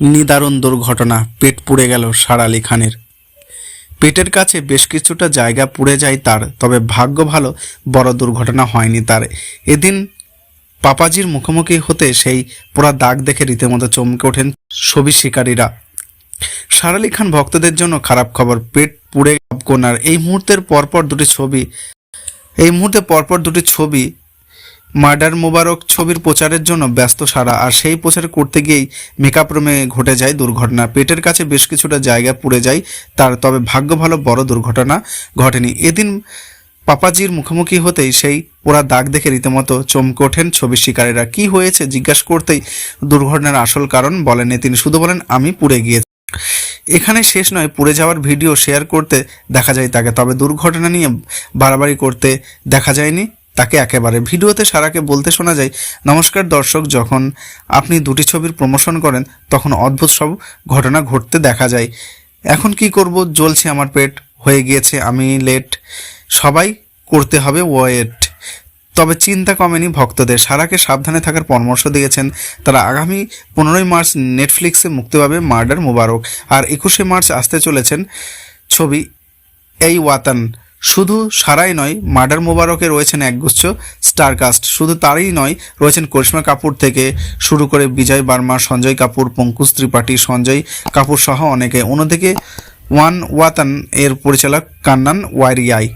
নিদারুণ দুর্ঘটনা, পেট পুড়ে গেল সারা আলী খানের পেটের কাছে বেশ কিছুটা জায়গা পুড়ে যায় তার, তবে ভাগ্য ভালো বড় দুর্ঘটনা হয়নি তার। এদিন পাপাজির মুখোমুখি হতে সেই পোড়া দাগ দেখে রীতিমতো চমকে ওঠেন ছবি শিকারীরা। সারা আলী খান ভক্তদের জন্য খারাপ খবর, পেট পুড়ে কোনার এই মুহূর্তের পরপর দুটি ছবি, এই মুহূর্তে পরপর দুটি ছবি মার্ডার মোবারক ছবির প্রচারের জন্য ব্যস্ত সারা, আর সেই প্রচার করতে গিয়েই মেকআপ রুমে ঘটে যায় দুর্ঘটনা। পেটের কাছে বেশ কিছুটা জায়গা পুড়ে যায় তার, তবে ভাগ্য ভালো বড় দুর্ঘটনা ঘটেনি। এদিন পাপাজির মুখোমুখি হতেই সেই পোড়া দাগ দেখে রীতিমতো চমকে ওঠেন ছবির শিকারীরা। কি হয়েছে জিজ্ঞাসা করতেই দুর্ঘটনার আসল কারণ বলেননি তিনি। শুধু বলেন, আমি পুড়ে গিয়েছি। এখানে শেষ নয়, পুড়ে যাওয়ার ভিডিও শেয়ার করতে দেখা যায় তাকে, তবে দুর্ঘটনা নিয়ে বাড়াবাড়ি করতে দেখা যায়নি। তাকে একেবারে ভিডিওতে সারাকে বলতে শোনা যায়, নমস্কার দর্শক, যখন আপনি দুটি ছবির প্রমোশন করেন, তখন অদ্ভুত সব ঘটনা ঘটতে দেখা যায়। এখন কি করব? জ্বলছে আমার পেট, হয়ে গিয়েছে, আমি লেট। সবাই করতে হবে ওয়েট। তবে চিন্তা কমেনি ভক্তদের। সারাকে সাবধানে থাকার পরামর্শ দিয়েছেন তারা। আগামী পনেরোই মার্চ নেটফ্লিক্সে মুক্তি পাবে মার্ডার মুবারক। আর একুশে মার্চ আসতে চলেছেন ছবি এই ওয়াতান। শুধু সারাই নয়, মার্ডার মোবারকে রয়েছেন একগুচ্ছ স্টারকাস্ট। শুধু তারই নয়, রয়েছেন করিশ্মা কাপুর থেকে শুরু করে বিজয় বার্মা, সঞ্জয় কাপুর পঙ্কুজ ত্রিপাঠী, সঞ্জয় কাপুর সহ অনেকে। অন্যদিকে ওয়ান ওয়াতান এর পরিচালক কান্নান ওয়ারিয়াই।